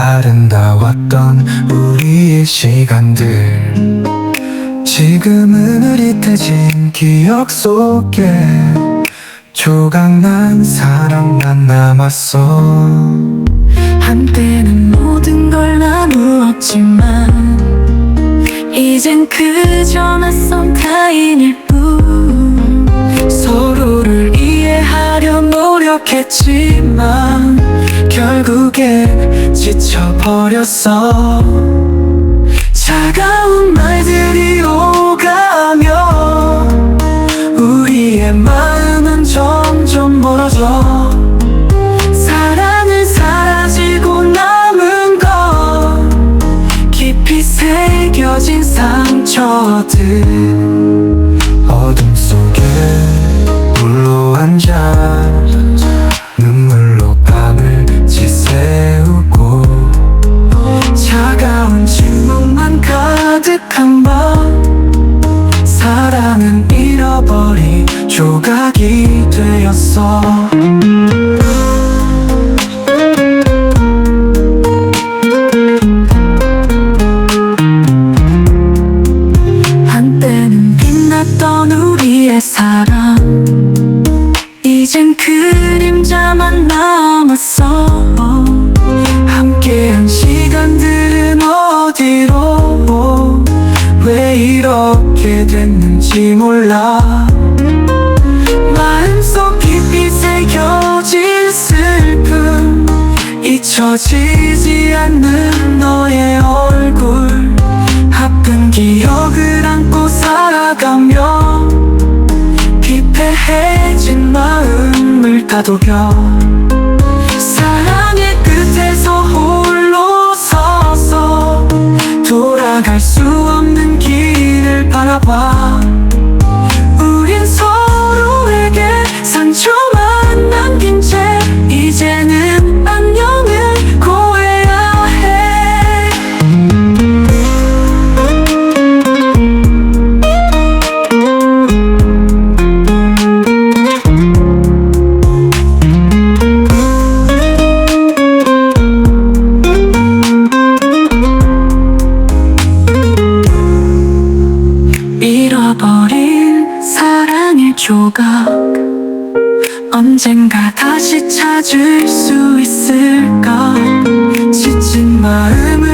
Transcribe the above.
아름다웠던 우리의 시간들. 지금은 흐릿해진 기억 속에 조각난 사랑만 남았어. 한때는 모든 걸 나누었지만 이젠 그저 낯선 타인일 뿐. 서로를 이해하려 노력했지만 결국에 지쳐버렸어. 차가운 말들이 오가며 우리의 마음은 점점 멀어져. 사랑은 사라지고 남은 건 깊이 새겨진 상처들 잃어버린 조각이 되었어. 한때는 빛났던 우 이렇게 됐는지 몰라. 마음속 깊이 새겨진 슬픔 잊혀지지 않는 너의 얼굴. 아픈 기억을 안고 살아가며 피폐해진 마음을 다독여 花 잃어버린 사랑의 조각. 언젠가 다시 찾을 수 있을까? 지친 마음